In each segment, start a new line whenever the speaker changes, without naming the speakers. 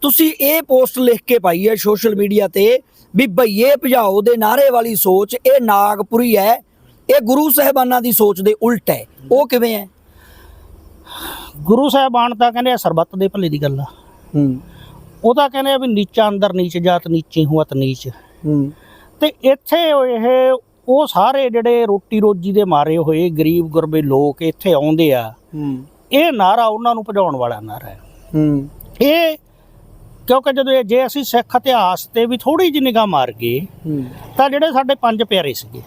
ਤੁਸੀਂ ਇਹ ਪੋਸਟ ਲਿਖ ਕੇ ਪਾਈ ਹੈ ਸੋਸ਼ਲ ਮੀਡੀਆ ਤੇ ਵੀ ਭਈਏ ਭਜਾਓ ਦੇ ਨਾਰੇ ਵਾਲੀ ਸੋਚ ਇਹ ਨਾਗਪੁਰੀ ਹੈ ਇਹ ਗੁਰੂ ਸਾਹਿਬਾਨਾਂ ਦੀ ਸੋਚ ਦੇ ਉਲਟ ਹੈ। ਉਹ ਕਿਵੇਂ ਹੈ?
ਗੁਰੂ ਸਾਹਿਬਾਨ ਤਾਂ ਕਹਿੰਦੇ ਆ ਸਰਬੱਤ ਦੇ ਭਲੇ ਦੀ ਗੱਲ ਆ।
ਹੂੰ।
ਉਹ ਤਾਂ ਕਹਿੰਦੇ ਆ ਵੀ ਨੀਚਾ ਅੰਦਰ ਨੀਚ ਜਾਤ ਨੀਚੀ ਹੁਆਤ ਨੀਚ।
ਹੂੰ।
ਤੇ ਇੱਥੇ ਇਹ ਉਹ ਸਾਰੇ ਜਿਹੜੇ ਰੋਟੀ ਰੋਜੀ ਦੇ ਮਾਰੇ ਹੋਏ ਗਰੀਬ ਗੁਰਬੇ ਲੋਕ ਇੱਥੇ ਆਉਂਦੇ ਆ।
ਹੂੰ।
ਇਹ ਨਾਰਾ ਉਹਨਾਂ ਨੂੰ ਭਜਾਉਣ ਵਾਲਾ ਨਾਰਾ ਹੈ।
ਹੂੰ।
ਇਹ ਕਿਉਂਕਿ ਜਦੋਂ ਇਹ- ਜੇ ਅਸੀਂ ਸਿੱਖ ਇਤਿਹਾਸ ਤੇ ਵੀ ਥੋੜੀ ਜਿਹੀ ਨਿਗਾਹ ਮਾਰ ਗਏ ਤਾਂ ਜਿਹੜੇ ਸਾਡੇ ਪੰਜ ਪਿਆਰੇ ਸੀਗੇ।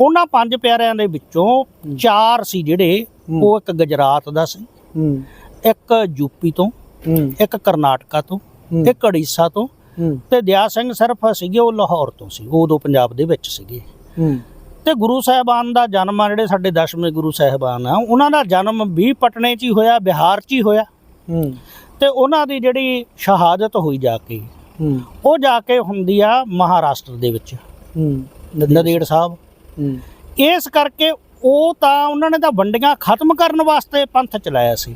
ਉਹਨਾਂ ਪੰਜ ਪਿਆਰਿਆਂ ਦੇ ਵਿੱਚੋਂ ਚਾਰ ਸੀ ਜਿਹੜੇ ਉਹ ਇੱਕ ਗੁਜਰਾਤ ਦਾ ਸੀ ਇੱਕ ਯੂਪੀ ਤੋਂ ਇੱਕ ਕਰਨਾਟਕਾ ਤੋਂ। ਇੱਕ ਉੜੀਸਾ ਤੋਂ ਤੇ ਦਿਆ ਸਿੰਘ ਸਿਰਫ ਸੀਗੇ ਉਹ ਲਾਹੌਰ ਤੋਂ ਸੀ ਉਹ ਉਦੋਂ ਪੰਜਾਬ ਦੇ ਵਿੱਚ ਸੀਗੇ। ਤੇ ਗੁਰੂ ਸਾਹਿਬਾਨ ਦਾ ਜਨਮ ਆ ਜਿਹੜੇ ਸਾਡੇ ਦਸ਼ਵੇਂ ਗੁਰੂ ਸਾਹਿਬਾਨ ਆ ਉਹਨਾਂ ਦਾ ਜਨਮ ਵੀ ਪਟਨੇ 'ਚ ਹੀ ਹੋਇਆ ਬਿਹਾਰ 'ਚ ਹੀ ਹੋਇਆ। ਤੇ ਉਹਨਾਂ ਦੀ ਜਿਹੜੀ ਸ਼ਹਾਦਤ ਹੋਈ ਜਾ ਕੇ ਉਹ ਜਾ ਕੇ ਹੁੰਦੀ ਆ ਮਹਾਰਾਸ਼ਟਰ ਦੇ ਵਿੱਚ ਨਦੇੜ ਸਾਹਿਬ। ਇਸ ਕਰਕੇ ਉਹ ਤਾਂ ਉਹਨਾਂ ਨੇ ਤਾਂ ਵੰਡੀਆਂ ਖਤਮ ਕਰਨ ਵਾਸਤੇ ਪੰਥ ਚਲਾਇਆ ਸੀ।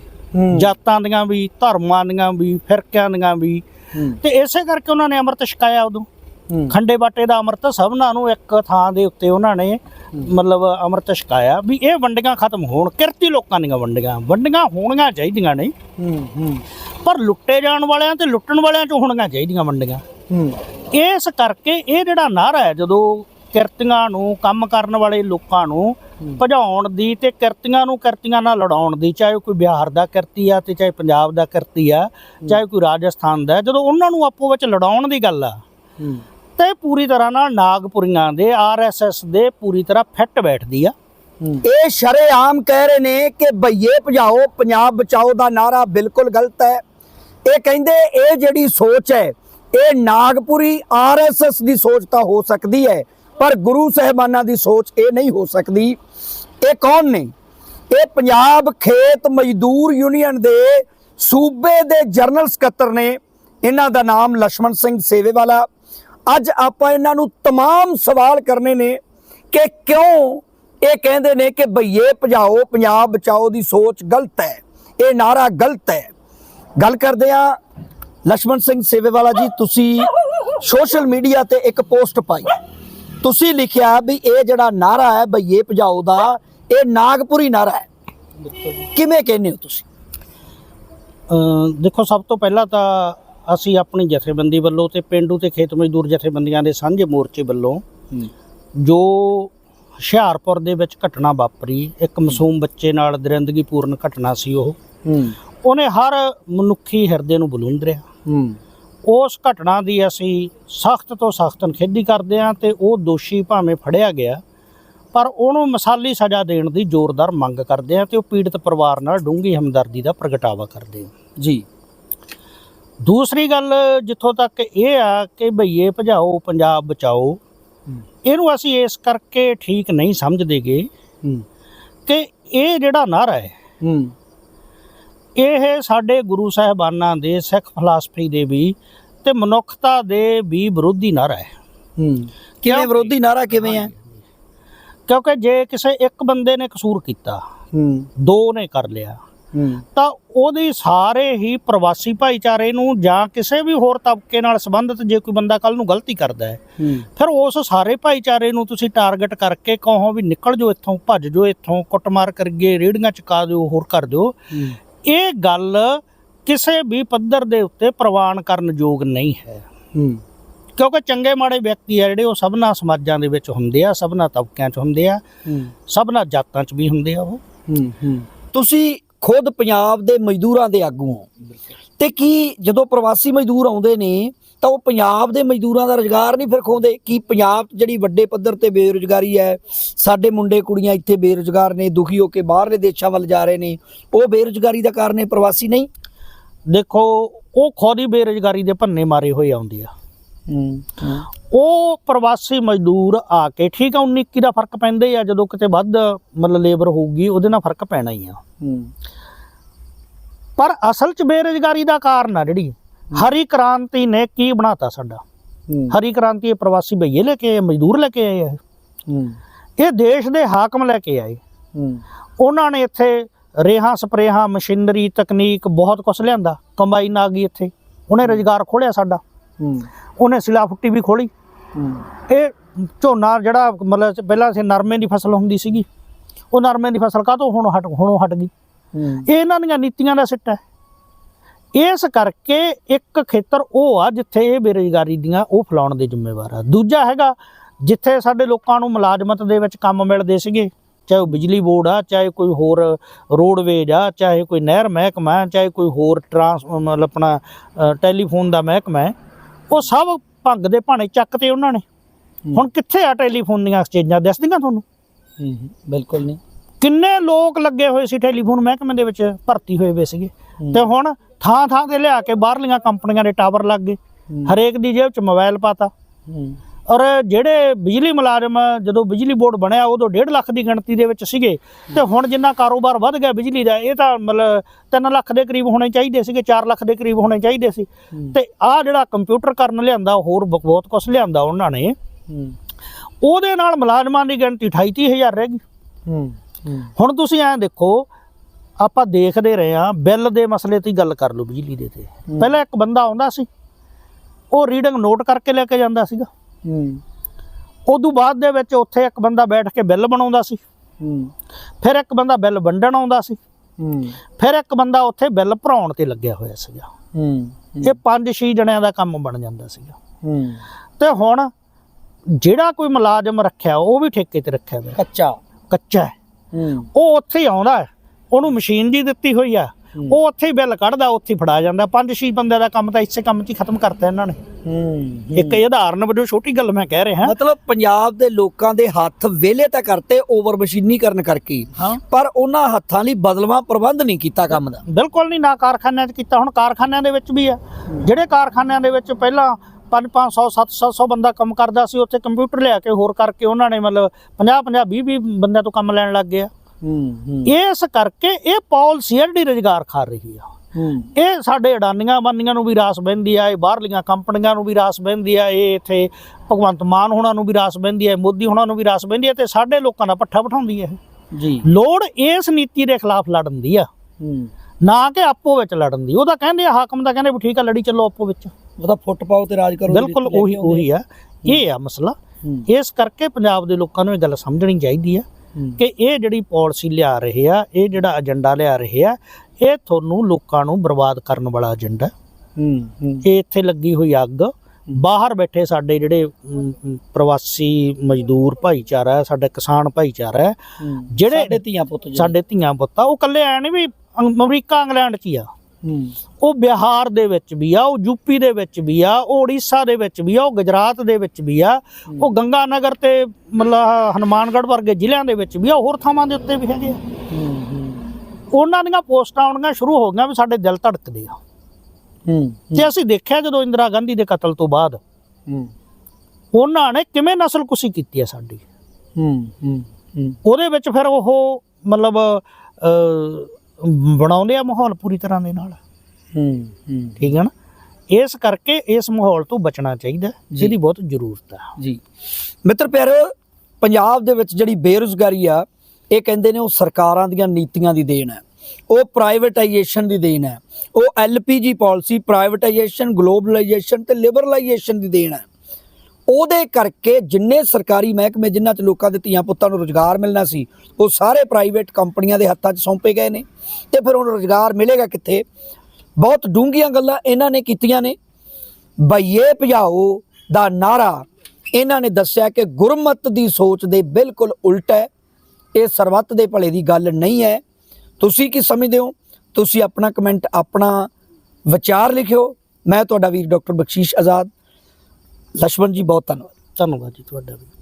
ਜਾਤਾਂ ਦੀਆਂ ਵੀ ਧਰਮਾਂ ਦੀਆਂ ਵੀ ਫਿਰਕਿਆਂ ਦੀਆਂ ਵੀ। ਤੇ ਇਸੇ ਕਰਕੇ ਉਹਨਾਂ ਨੇ ਅੰਮ੍ਰਿਤ ਛਕਾਇਆ ਉਦੋਂ। ਖੰਡੇ ਬਾਟੇ ਦਾ ਅੰਮ੍ਰਿਤ ਸਭਨਾਂ ਨੂੰ ਇੱਕ ਥਾਂ ਦੇ ਉੱਤੇ ਉਹਨਾਂ ਨੇ ਮਤਲਬ ਅੰਮ੍ਰਿਤ ਛਕਾਇਆ ਵੀ ਇਹ ਵੰਡੀਆਂ ਖਤਮ ਹੋਣ। ਕਿਰਤੀ ਲੋਕਾਂ ਦੀਆਂ ਵੰਡੀਆਂ। ਵੰਡੀਆਂ ਹੋਣੀਆਂ ਚਾਹੀਦੀਆਂ ਨੇ।
ਹੂੰ ਹੂੰ।
ਪਰ ਲੁੱਟੇ ਜਾਣ ਵਾਲਿਆਂ ਤੇ ਲੁੱਟਣ ਵਾਲਿਆਂ ਚ ਹੋਣੀਆਂ ਚਾਹੀਦੀਆਂ ਵੰਡੀਆਂ।
ਹੂੰ।
ਇਸ ਕਰਕੇ ਇਹ ਜਿਹੜਾ ਨਾਰਾ ਹੈ ਜਦੋਂ ਕਿਰਤੀਆਂ ਨੂੰ ਕੰਮ ਕਰਨ ਵਾਲੇ ਲੋਕਾਂ ਨੂੰ ਭਜਾਉਣ ਦੀ ਤੇ ਕਿਰਤੀਆਂ ਨੂੰ ਕਿਰਤੀਆਂ ਨਾਲ ਲੜਾਉਣ ਦੀ ਚਾਹੇ ਕੋਈ ਬਿਹਾਰ ਦਾ ਕਿਰਤੀ ਆ ਤੇ ਚਾਹੇ ਪੰਜਾਬ ਦਾ ਕਿਰਤੀ ਆ ਚਾਹੇ ਕੋਈ ਰਾਜਸਥਾਨ ਦਾ ਜਦੋਂ ਉਹਨਾਂ ਨੂੰ ਆਪੋ ਵਿੱਚ ਲੜਾਉਣ ਦੀ ਗੱਲ ਆ ਤੇ ਪੂਰੀ ਤਰ੍ਹਾਂ ਨਾਲ ਨਾਗਪੁਰੀਆਂ ਦੇ ਆਰਐਸਐਸ ਦੇ ਪੂਰੀ ਤਰ੍ਹਾਂ ਫਿੱਟ ਬੈਠਦੀ ਆ।
ਇਹ ਸ਼ਰੇਆਮ ਕਹਿ ਰਹੇ ਨੇ ਕਿ ਭਈਏ ਭਜਾਓ ਪੰਜਾਬ ਬਚਾਓ ਦਾ ਨਾਰਾ ਬਿਲਕੁਲ ਗਲਤ ਹੈ। ਇਹ ਕਹਿੰਦੇ ਇਹ ਜਿਹੜੀ ਸੋਚ ਹੈ, ਇਹ ਨਾਗਪੁਰੀ ਆਰਐਸਐਸ ਦੀ ਸੋਚ ਤਾਂ ਹੋ ਸਕਦੀ ਹੈ, ਪਰ ਗੁਰੂ ਸਹਿਬਾਨਾਂ ਦੀ ਸੋਚ ਇਹ ਨਹੀਂ ਹੋ ਸਕਦੀ। ਇਹ ਕੌਣ ਨੇ? ਇਹ ਪੰਜਾਬ ਖੇਤ ਮਜ਼ਦੂਰ ਯੂਨੀਅਨ ਦੇ ਸੂਬੇ ਦੇ ਜਰਨਲ ਸਕੱਤਰ ਨੇ। ਇਹਨਾਂ ਦਾ ਨਾਮ ਲక్ష్మణ ਸਿੰਘ ਸੇਵੇਵਾਲਾ। ਅੱਜ ਆਪਾਂ ਇਹਨਾਂ ਨੂੰ तमाम ਸਵਾਲ ਕਰਨੇ ਨੇ ਕਿ ਕਿਉਂ ਇਹ ਕਹਿੰਦੇ ਨੇ ਕਿ ਭਈਏ, ਭਜਾਓ, ਪੰਜਾਬ ਬਚਾਓ ਦੀ ਸੋਚ ਗਲਤ ਹੈ, ਇਹ ਨਾਰਾ ਗਲਤ ਹੈ। ਗੱਲ ਕਰਦੇ ਆ ਲక్ష్మణ ਸਿੰਘ ਸੇਵੇਵਾਲਾ ਜੀ ਤੁਸੀਂ ਸੋਸ਼ਲ ਮੀਡੀਆ ਤੇ ਇੱਕ ਪੋਸਟ ਪਾਈ। ਤੁਸੀਂ ਲਿਖਿਆ ਵੀ ਇਹ ਜਿਹੜਾ ਨਾਰਾ ਹੈ ਬਈਏ ਭਜਾਓ ਦਾ ਇਹ ਨਾਗਪੁਰੀ ਨਾਰਾ ਹੈ। ਕਿਵੇਂ ਕਹਿੰਦੇ ਹੋ ਤੁਸੀਂ?
ਦੇਖੋ ਸਭ ਤੋਂ ਪਹਿਲਾਂ ਤਾਂ ਅਸੀਂ ਆਪਣੀ ਜਥੇਬੰਦੀ ਵੱਲੋਂ ਤੇ ਪਿੰਡੂ ਤੇ ਖੇਤ ਮਜ਼ਦੂਰ ਜਥੇਬੰਦੀਆਂ ਦੇ ਸਾਂਝੇ ਮੋਰਚੇ ਵੱਲੋਂ ਜੋ ਹੁਸ਼ਿਆਰਪੁਰ ਦੇ ਵਿੱਚ ਘਟਨਾ ਵਾਪਰੀ ਇੱਕ ਮਾਸੂਮ ਬੱਚੇ ਨਾਲ ਦਰਿੰਦਗੀਪੂਰਨ ਘਟਨਾ ਸੀ ਉਹ। ਉਹਨੇ ਹਰ ਮਨੁੱਖੀ ਹਿਰਦੇ ਨੂੰ ਬਲੂੰਦਰਿਆ
ਹੂੰ।
ਉਸ ਘਟਨਾ ਦੀ ਅਸੀਂ ਸਖਤ ਤੋਂ ਸਖਤ ਨਿਖੇਧੀ ਕਰਦੇ ਹਾਂ ਤੇ ਉਹ ਦੋਸ਼ੀ ਭਾਵੇਂ ਫੜਿਆ ਗਿਆ ਪਰ ਉਹਨੂੰ ਮਿਸਾਲੀ ਸਜ਼ਾ ਦੇਣ ਦੀ ਜ਼ੋਰਦਾਰ ਮੰਗ ਕਰਦੇ ਹਾਂ ਤੇ ਉਹ ਪੀੜਤ ਪਰਿਵਾਰ ਨਾਲ ਡੂੰਘੀ ਹਮਦਰਦੀ ਦਾ ਪ੍ਰਗਟਾਵਾ ਕਰਦੇ ਹਾਂ।
ਜੀ।
ਦੂਸਰੀ ਗੱਲ ਜਿੱਥੋਂ ਤੱਕ ਇਹ ਆ ਕਿ ਭਈਏ ਭਜਾਓ ਪੰਜਾਬ ਬਚਾਓ ਇਹਨੂੰ ਅਸੀਂ ਇਸ ਕਰਕੇ ਠੀਕ ਨਹੀਂ ਸਮਝਦੇਗੇ ਕਿ ਇਹ ਜਿਹੜਾ ਨਾਰਾ ਹੂੰ। ਇਹ ਸਾਡੇ ਗੁਰੂ ਸਾਹਿਬਾਨਾਂ ਦੇ ਸਿੱਖ ਫਲਸਫੀ ਦੇ ਵੀ ਤੇ ਮਨੁੱਖਤਾ ਦੇ ਵੀ ਵਿਰੋਧੀ ਨਾਰਾ ਹੈ।
ਹੂੰ। ਕਿਵੇਂ ਵਿਰੋਧੀ ਨਾਰਾ ਕਿਵੇਂ ਹੈ?
ਕਿਉਂਕਿ ਜੇ ਕਿਸੇ ਇੱਕ ਬੰਦੇ ਨੇ ਕਸੂਰ ਕੀਤਾ
ਹੂੰ।
ਦੋ ਨੇ ਕਰ ਲਿਆ ਤਾਂ ਉਹਦੀ ਸਾਰੇ ਹੀ ਪ੍ਰਵਾਸੀ ਭਾਈਚਾਰੇ ਨੂੰ ਜਾਂ ਕਿਸੇ ਵੀ ਹੋਰ ਤਬਕੇ ਨਾਲ ਸੰਬੰਧਿਤ ਜੇ ਕੋਈ ਬੰਦਾ ਕੱਲ ਨੂੰ ਗਲਤੀ ਕਰਦਾ ਹੈ
ਹੂੰ।
ਫਿਰ ਉਸ ਸਾਰੇ ਭਾਈਚਾਰੇ ਨੂੰ ਤੁਸੀਂ ਟਾਰਗੇਟ ਕਰਕੇ ਕਹੋ ਵੀ ਨਿਕਲ ਜਾਓ ਇੱਥੋਂ ਭੱਜ ਜਾਓ ਇੱਥੋਂ ਕੁੱਟਮਾਰ ਕਰੀਏ ਰੇੜੀਆਂ ਚਕਾ ਦਿਓ ਹੋਰ ਕਰ ਦਿਓ। ਇਹ ਗੱਲ ਕਿਸੇ ਵੀ ਪੱਧਰ ਦੇ ਉੱਤੇ ਪ੍ਰਵਾਨ ਕਰਨ ਯੋਗ ਨਹੀਂ ਹੈ।
ਹੂੰ।
ਕਿਉਂਕਿ ਚੰਗੇ ਮਾੜੇ ਵਿਅਕਤੀ ਆ ਜਿਹੜੇ ਉਹ ਸਭਨਾ ਸਮਾਜਾਂ ਦੇ ਵਿੱਚ ਹੁੰਦੇ ਆ ਸਭਨਾ ਤਬਕਿਆਂ 'ਚ ਹੁੰਦੇ ਆ
ਹੂੰ।
ਸਭਨਾ ਜਾਤਾਂ 'ਚ ਵੀ ਹੁੰਦੇ ਆ ਉਹ।
ਹੂੰ ਹੂੰ। ਤੁਸੀਂ ਖੁਦ ਪੰਜਾਬ ਦੇ ਮਜ਼ਦੂਰਾਂ ਦੇ ਆਗੂ ਹੋ। ਤੇ ਕੀ ਜਦੋਂ ਪ੍ਰਵਾਸੀ ਮਜ਼ਦੂਰ ਆਉਂਦੇ ਨੇ ਤਾਂ ਉਹ ਪੰਜਾਬ ਦੇ ਮਜ਼ਦੂਰਾਂ ਦਾ ਰੁਜ਼ਗਾਰ ਨਹੀਂ ਫਿਰ ਖੋਂਦੇ। ਕੀ ਪੰਜਾਬ ਜਿਹੜੀ ਵੱਡੇ ਪੱਧਰ ਤੇ ਬੇਰੁਜ਼ਗਾਰੀ ਹੈ ਸਾਡੇ ਮੁੰਡੇ ਕੁੜੀਆਂ ਇੱਥੇ ਬੇਰੁਜ਼ਗਾਰ ਨੇ ਦੁਖੀ ਹੋ ਕੇ ਬਾਹਰਲੇ ਦੇਸ਼ਾਂ ਵੱਲ ਜਾ ਰਹੇ ਨੇ ਉਹ ਬੇਰੁਜ਼ਗਾਰੀ ਦਾ ਕਾਰਨ ਹੈ ਪ੍ਰਵਾਸੀ ਨਹੀਂ?
ਦੇਖੋ ਉਹ ਖੁਦ ਹੀ ਬੇਰੁਜ਼ਗਾਰੀ ਦੇ ਭੰਨੇ ਮਾਰੇ ਹੋਏ ਆਉਂਦੇ ਆ। ਉਹ ਪ੍ਰਵਾਸੀ ਮਜ਼ਦੂਰ ਆ ਕੇ ਠੀਕ ਆ 19 21 ਦਾ ਫ਼ਰਕ ਪੈਂਦਾ ਆ ਜਦੋਂ ਕਿਤੇ ਵੱਧ ਮਤਲਬ ਲੇਬਰ ਹੋਊਗੀ ਉਹਦੇ ਨਾਲ ਫ਼ਰਕ ਪੈਣਾ ਹੀ ਆ। ਪਰ ਅਸਲ 'ਚ ਬੇਰੁਜ਼ਗਾਰੀ ਦਾ ਕਾਰਨ ਆ ਜਿਹੜੀ ਹਰੀ ਕ੍ਰਾਂਤੀ ਨੇ ਕੀ ਬਣਾਤਾ ਸਾਡਾ? ਹਰੀ ਕ੍ਰਾਂਤੀ ਇਹ ਪ੍ਰਵਾਸੀ ਭਈਏ ਲੈ ਕੇ ਆਏ ਮਜ਼ਦੂਰ ਲੈ ਕੇ ਆਏ ਇਹ। ਦੇਸ਼ ਦੇ ਹਾਕਮ ਲੈ ਕੇ ਆਏ। ਉਹਨਾਂ ਨੇ ਇੱਥੇ ਰੇਹਾਂ ਸਪਰੇਹਾਂ ਮਸ਼ੀਨਰੀ ਤਕਨੀਕ ਬਹੁਤ ਕੁਝ ਲਿਆਂਦਾ ਕੰਬਾਈਨ ਆ ਗਈ ਇੱਥੇ। ਉਹਨੇ ਰੁਜ਼ਗਾਰ ਖੋਲਿਆ ਸਾਡਾ। ਉਹਨੇ ਸਿਲਾ ਫੁੱਟੀ ਵੀ ਖੋਲੀ। ਇਹ ਝੋਨਾ ਜਿਹੜਾ ਮਤਲਬ ਪਹਿਲਾਂ ਅਸੀਂ ਨਰਮੇ ਦੀ ਫਸਲ ਹੁੰਦੀ ਸੀਗੀ ਉਹ ਨਰਮੇ ਦੀ ਫਸਲ ਕਾਹਤੋਂ ਹੁਣ ਹਟ ਹੁਣੋਂ ਹਟ ਗਈ? ਇਹ ਇਹਨਾਂ ਦੀਆਂ ਨੀਤੀਆਂ ਦਾ ਸਿੱਟਾ ਹੈ। ਇਸ ਕਰਕੇ ਇੱਕ ਖੇਤਰ ਉਹ ਆ ਜਿੱਥੇ ਇਹ ਬੇਰੁਜ਼ਗਾਰੀ ਦੀਆਂ ਉਹ ਫੈਲਾਉਣ ਦੇ ਜ਼ਿੰਮੇਵਾਰ ਆ। ਦੂਜਾ ਹੈਗਾ ਜਿੱਥੇ ਸਾਡੇ ਲੋਕਾਂ ਨੂੰ ਮੁਲਾਜ਼ਮਤ ਦੇ ਵਿੱਚ ਕੰਮ ਮਿਲਦੇ ਸੀਗੇ ਚਾਹੇ ਉਹ ਬਿਜਲੀ ਬੋਰਡ ਆ ਚਾਹੇ ਕੋਈ ਹੋਰ ਰੋਡਵੇਜ ਆ ਚਾਹੇ ਕੋਈ ਨਹਿਰ ਮਹਿਕਮਾ ਚਾਹੇ ਕੋਈ ਹੋਰ ਟਰਾਂਸ ਮਤਲਬ ਆਪਣਾ ਟੈਲੀਫੋਨ ਦਾ ਮਹਿਕਮਾ ਹੈ, ਉਹ ਸਭ ਭੰਗ ਦੇ ਭਾਣੇ ਚੱਕ ਤੇ ਉਹਨਾਂ ਨੇ। ਹੁਣ ਕਿੱਥੇ ਆ ਟੈਲੀਫੋਨ ਦੀਆਂ ਐਕਸਚੇਂਜਾਂ? ਦੱਸਦੀਆਂ ਤੁਹਾਨੂੰ?
ਬਿਲਕੁਲ ਨਹੀਂ।
ਕਿੰਨੇ ਲੋਕ ਲੱਗੇ ਹੋਏ ਸੀ ਟੈਲੀਫੋਨ ਮਹਿਕਮੇ ਦੇ ਵਿੱਚ ਭਰਤੀ ਹੋਏ ਵੇ ਸੀਗੇ। ਤੇ ਹੁਣ ਥਾਂ ਥਾਂ ਤੇ ਲਿਆ ਕੇ ਬਾਹਰਲੀਆਂ ਕੰਪਨੀਆਂ ਦੇ ਟਾਵਰ ਲੱਗ ਗਏ। ਹਰੇਕ ਦੀ ਜੇਬ 'ਚ ਮੋਬਾਈਲ ਪਾਤਾ। ਔਰ ਜਿਹੜੇ ਬਿਜਲੀ ਮੁਲਾਜ਼ਮ ਜਦੋਂ ਬਿਜਲੀ ਬੋਰਡ ਬਣਿਆ ਉਦੋਂ 1.5 ਲੱਖ ਦੀ ਗਿਣਤੀ ਦੇ ਵਿੱਚ ਸੀਗੇ। ਤੇ ਹੁਣ ਜਿੰਨਾ ਕਾਰੋਬਾਰ ਵੱਧ ਗਿਆ ਬਿਜਲੀ ਦਾ ਇਹ ਤਾਂ ਮਤਲਬ 3 ਲੱਖ ਦੇ ਕਰੀਬ ਹੋਣੇ ਚਾਹੀਦੇ ਸੀਗੇ 4 ਲੱਖ ਦੇ ਕਰੀਬ ਹੋਣੇ ਚਾਹੀਦੇ ਸੀ। ਤੇ ਆਹ ਜਿਹੜਾ ਕੰਪਿਊਟਰ ਕਰਨ ਲਿਆਂਦਾ ਹੋਰ ਬਹੁਤ ਕੁਝ ਲਿਆਂਦਾ ਉਹਨਾਂ ਨੇ। ਉਹਦੇ ਨਾਲ ਮੁਲਾਜ਼ਮਾਂ ਦੀ ਗਿਣਤੀ 28 ਹਜ਼ਾਰ ਰਹਿ ਗਈ। ਹੁਣ ਤੁਸੀਂ ਐਂ ਦੇਖੋ ਆਪਾਂ ਦੇਖਦੇ ਰਹੇ ਆ ਬਿੱਲ ਦੇ ਮਸਲੇ ਤੇ ਗੱਲ ਕਰ ਲਓ ਬਿਜਲੀ ਦੇ ਤੇ। ਪਹਿਲਾਂ ਇੱਕ ਬੰਦਾ ਆਉਂਦਾ ਸੀ ਉਹ ਰੀਡਿੰਗ ਨੋਟ ਕਰਕੇ ਲੈ ਕੇ ਜਾਂਦਾ ਸੀਗਾ।
ਹੂੰ।
ਉਦੋਂ ਬਾਅਦ ਦੇ ਵਿੱਚ ਉੱਥੇ ਇੱਕ ਬੰਦਾ ਬੈਠ ਕੇ ਬਿੱਲ ਬਣਾਉਂਦਾ ਸੀ।
ਹੂੰ।
ਫਿਰ ਇੱਕ ਬੰਦਾ ਬਿੱਲ ਵੰਡਣ ਆਉਂਦਾ ਸੀ।
ਹੂੰ।
ਫਿਰ ਇੱਕ ਬੰਦਾ ਉੱਥੇ ਬਿੱਲ ਭਰਾਉਣ ਤੇ ਲੱਗਿਆ ਹੋਇਆ ਸੀਗਾ।
ਹੂੰ।
ਇਹ ਪੰਜ ਛੇ ਜਣਿਆਂ ਦਾ ਕੰਮ ਬਣ ਜਾਂਦਾ ਸੀਗਾ।
ਹੂੰ।
ਤੇ ਹੁਣ ਜਿਹੜਾ ਕੋਈ ਮੁਲਾਜ਼ਮ ਰੱਖਿਆ ਉਹ ਵੀ ਠੇਕੇ ਤੇ ਰੱਖਿਆ ਹੋਇਆ।
ਕੱਚਾ।
ਕੱਚਾ ਉਹ ਉੱਥੇ ਆਉਂਦਾ ਹੈ। ਉਹਨੂੰ ਮਸ਼ੀਨ ਦੀ ਦਿੱਤੀ ਹੋਈ ਆ। ਉਹ ਉੱਥੇ ਹੀ ਬਿੱਲ ਕੱਢਦਾ ਉੱਥੇ ਹੀ ਫੜਾ ਜਾਂਦਾ। ਪੰਜ ਛੇ ਬੰਦਿਆਂ ਦਾ ਕੰਮ ਤਾਂ ਇਸੇ ਕੰਮ 'ਚ ਹੀ ਖਤਮ ਕਰਤਾ ਇਹਨਾਂ ਨੇ। ਇੱਕ ਉਦਾਹਰਨ ਵਜੋਂ ਛੋਟੀ ਗੱਲ ਮੈਂ ਕਹਿ ਰਿਹਾ।
ਮਤਲਬ ਪੰਜਾਬ ਦੇ ਲੋਕਾਂ ਦੇ ਹੱਥ ਵਿਹਲੇ ਤਾਂ ਕਰਤੇ ਓਵਰ ਮਸ਼ੀਨੀਕਰਨ ਕਰਕੇ। ਪਰ ਉਹਨਾਂ ਹੱਥਾਂ ਲਈ ਬਦਲਵਾ ਪ੍ਰਬੰਧ ਨਹੀਂ ਕੀਤਾ ਕੰਮ ਦਾ।
ਬਿਲਕੁਲ ਨਹੀਂ ਨਾ ਕਾਰਖਾਨਿਆਂ 'ਚ ਕੀਤਾ ਹੁਣ ਕਾਰਖਾਨਿਆਂ ਦੇ ਵਿੱਚ ਵੀ ਆ। ਜਿਹੜੇ ਕਾਰਖਾਨਿਆਂ ਦੇ ਵਿੱਚ ਪਹਿਲਾਂ 5 500 700 ਬੰਦਾ ਕੰਮ ਕਰਦਾ ਸੀ ਉੱਥੇ ਕੰਪਿਊਟਰ ਲਿਆ ਕੇ ਹੋਰ ਕਰਕੇ ਉਹਨਾਂ ਨੇ ਮਤਲਬ 50 50 20 20 ਬੰਦਿਆਂ ਤੋਂ ਕੰਮ ਲੈਣ ਲੱਗ ਗਏ ਆ ਇਸ ਕਰਕੇ ਇਹ ਪਾਲਿਸੀ ਹੈ ਜਿਹੜੀ ਰੁਜ਼ਗਾਰ ਖਾ ਰਹੀ ਆ। ਇਹ ਸਾਡੇ ਅਡਾਨੀਆਂ ਬਾਨੀਆਂ ਨੂੰ ਵੀ ਰਾਸ ਬਹਿੰਦੀ ਆ ਇਹ ਬਾਹਰਲੀਆਂ ਕੰਪਨੀਆਂ ਨੂੰ ਵੀ ਰਾਸ ਬਹਿੰਦੀ ਆ ਇਹ ਇੱਥੇ ਭਗਵੰਤ ਮਾਨ ਹੋਣਾ ਨੂੰ ਵੀ ਰਾਸ ਬਹਿੰਦੀ ਆ ਮੋਦੀ ਹੋਣਾ ਨੂੰ ਵੀ ਰਾਸ ਬਹਿੰਦੀ ਆ ਤੇ ਸਾਡੇ ਲੋਕਾਂ ਦਾ ਪੱਠਾ ਬਿਠਾਉਂਦੀ ਆ ਇਹ।
ਜੀ।
ਲੋੜ ਇਸ ਨੀਤੀ ਦੇ ਖਿਲਾਫ ਲੜਨ ਦੀ ਆ।
ਹੂੰ।
ਨਾ ਕਿ ਆਪੋ ਵਿੱਚ ਲੜਨ ਦੀ ਉਹ ਤਾਂ ਕਹਿੰਦੇ ਆ ਹਾਕਮ ਤਾਂ ਕਹਿੰਦੇ ਵੀ ਠੀਕ ਆ ਲੜੀ ਚੱਲੋ ਆਪੋ ਵਿੱਚ।
ਉਹਦਾ ਫੁੱਟ ਪਾਓ ਤੇ ਰਾਜ ਕਰੋ
ਬਿਲਕੁਲ ਉਹੀ ਉਹੀ ਆ। ਇਹ ਆ ਮਸਲਾ। ਇਸ ਕਰਕੇ ਪੰਜਾਬ ਦੇ ਲੋਕਾਂ ਨੂੰ ਇਹ ਗੱਲ ਸਮਝਣੀ ਚਾਹੀਦੀ ਆ। ਕਿ ਇਹ ਜਿਹੜੀ ਪਾਲਿਸੀ ਲਿਆ ਰਹੇ ਆ ਇਹ ਜਿਹੜਾ ਏਜੰਡਾ ਲਿਆ ਰਹੇ ਆ ਇਹ ਤੁਹਾਨੂੰ ਲੋਕਾਂ ਨੂੰ ਬਰਬਾਦ ਕਰਨ ਵਾਲਾ ਏਜੰਡਾ
ਹੂੰ। ਹੂੰ
ਇਹ ਇੱਥੇ ਲੱਗੀ ਹੋਈ ਅੱਗ। ਬਾਹਰ ਬੈਠੇ ਸਾਡੇ ਜਿਹੜੇ ਪ੍ਰਵਾਸੀ ਮਜ਼ਦੂਰ ਭਾਈਚਾਰਾ ਹੈ ਸਾਡਾ ਕਿਸਾਨ ਭਾਈਚਾਰਾ ਹੈ। ਜਿਹੜੇ
ਸਾਡੇ ਧੀਆਂ ਪੁੱਤ।
ਸਾਡੇ ਧੀਆਂ ਪੁੱਤਾਂ ਉਹ ਇਕੱਲੇ ਐ ਨਹੀਂ ਵੀ ਅਮਰੀਕਾ ਇੰਗਲੈਂਡ 'ਚ ਹੀ ਆ। ਉਹ ਬਿਹਾਰ ਦੇ ਵਿੱਚ ਵੀ ਆ ਉਹ ਯੂਪੀ ਦੇ ਵਿੱਚ ਵੀ ਆ ਉਹ ਉੜੀਸਾ ਦੇ ਵਿੱਚ ਵੀ ਆ ਉਹ ਗੁਜਰਾਤ ਦੇ ਵਿੱਚ ਵੀ ਆ ਉਹ ਗੰਗਾ ਨਗਰ ਤੇ ਮਤਲਬ ਹਨੂਮਾਨਗੜ੍ਹ ਵਰਗੇ ਜ਼ਿਲ੍ਹਿਆਂ ਦੇ ਵਿੱਚ ਵੀ ਆ ਹੋਰ ਥਾਵਾਂ ਦੇ ਉੱਤੇ ਵੀ ਹੈਗੇ ਆ।
ਹੂੰ ਹੂੰ।
ਉਹਨਾਂ ਦੀਆਂ ਪੋਸਟਾਂ ਆਉਣੀਆਂ ਸ਼ੁਰੂ ਹੋ ਗਈਆਂ ਵੀ ਸਾਡੇ ਦਿਲ ਧੜਕਦੇ ਆ।
ਹੂੰ
ਤੇ ਅਸੀਂ ਦੇਖਿਆ ਜਦੋਂ ਇੰਦਰਾ ਗਾਂਧੀ ਦੇ ਕਤਲ ਤੋਂ ਬਾਅਦ
ਹੂੰ।
ਉਹਨਾਂ ਨੇ ਕਿਵੇਂ ਨਸਲਕੁਸ਼ੀ ਕੀਤੀ ਆ ਸਾਡੀ?
ਹੂੰ ਹੂੰ ਹੂੰ।
ਉਹਦੇ ਵਿੱਚ ਫਿਰ ਉਹ ਮਤਲਬ ਬਣਾਉਂਦੇ ਆ ਮਾਹੌਲ ਪੂਰੀ ਤਰ੍ਹਾਂ ਦੇ ਨਾਲ।
ਹੂੰ ਹੂੰ।
ਠੀਕ ਹੈ ਨਾ? ਇਸ ਕਰਕੇ ਇਸ ਮਾਹੌਲ ਤੋਂ ਬਚਣਾ ਚਾਹੀਦਾ ਜਿਹਦੀ ਬਹੁਤ ਜ਼ਰੂਰਤ ਹੈ
ਜੀ। ਮਿੱਤਰ ਪਿਆਰਿਓ ਪੰਜਾਬ ਦੇ ਵਿੱਚ ਜਿਹੜੀ ਬੇਰੁਜ਼ਗਾਰੀ ਆ ਇਹ ਕਹਿੰਦੇ ਨੇ ਉਹ ਸਰਕਾਰਾਂ ਦੀਆਂ ਨੀਤੀਆਂ ਦੀ ਦੇਣ ਹੈ। ਉਹ ਪ੍ਰਾਈਵੇਟਾਈਜੇਸ਼ਨ ਦੀ ਦੇਣ ਹੈ। ਉਹ ਐਲਪੀਜੀ ਪਾਲਿਸੀ ਪ੍ਰਾਈਵੇਟਾਈਜੇਸ਼ਨ ਗਲੋਬਲਾਈਜੇਸ਼ਨ ਤੇ ਲਿਬਰਲਾਈਜੇਸ਼ਨ ਦੀ ਦੇਣ ਹੈ। ਉਹਦੇ ਕਰਕੇ ਜਿੰਨੇ ਸਰਕਾਰੀ ਮਹਿਕਮੇ ਜਿਨ੍ਹਾਂ 'ਚ ਲੋਕਾਂ ਦੇ ਧੀਆਂ ਪੁੱਤਾਂ ਨੂੰ ਰੋਜ਼ਗਾਰ ਮਿਲਣਾ ਸੀ, ਉਹ ਸਾਰੇ ਪ੍ਰਾਈਵੇਟ ਕੰਪਨੀਆਂ ਦੇ ਹੱਥਾਂ 'ਚ ਸੌਂਪੇ ਗਏ ਨੇ। ਤੇ ਫਿਰ ਹੁਣ ਰੋਜ਼ਗਾਰ ਮਿਲੇਗਾ ਕਿੱਥੇ? ਬਹੁਤ ਡੂੰਘੀਆਂ ਗੱਲਾਂ ਇਹਨਾਂ ਨੇ ਕੀਤੀਆਂ ਨੇ। ਬਈਏ ਭਜਾਓ ਦਾ ਨਾਰਾ ਇਹਨਾਂ ਨੇ ਦੱਸਿਆ ਕਿ ਗੁਰਮਤ ਦੀ ਸੋਚ ਦੇ ਬਿਲਕੁਲ ਉਲਟ ਹੈ। ਇਹ ਸਰਬੱਤ ਦੇ ਭਲੇ ਦੀ ਗੱਲ ਨਹੀਂ ਹੈ। ਤੁਸੀਂ ਕੀ ਸਮਝਦੇ ਹੋ? ਤੁਸੀਂ ਆਪਣਾ ਕਮੈਂਟ ਆਪਣਾ ਵਿਚਾਰ ਲਿਖਿਓ। ਮੈਂ ਤੁਹਾਡਾ ਵੀਰ ਡਾਕਟਰ ਬਖਸ਼ੀਸ਼ ਆਜ਼ਾਦ। ਲక్ష్మణ ਜੀ ਬਹੁਤ ਧੰਨਵਾਦ।
ਧੰਨਵਾਦ ਜੀ ਤੁਹਾਡਾ ਵੀ।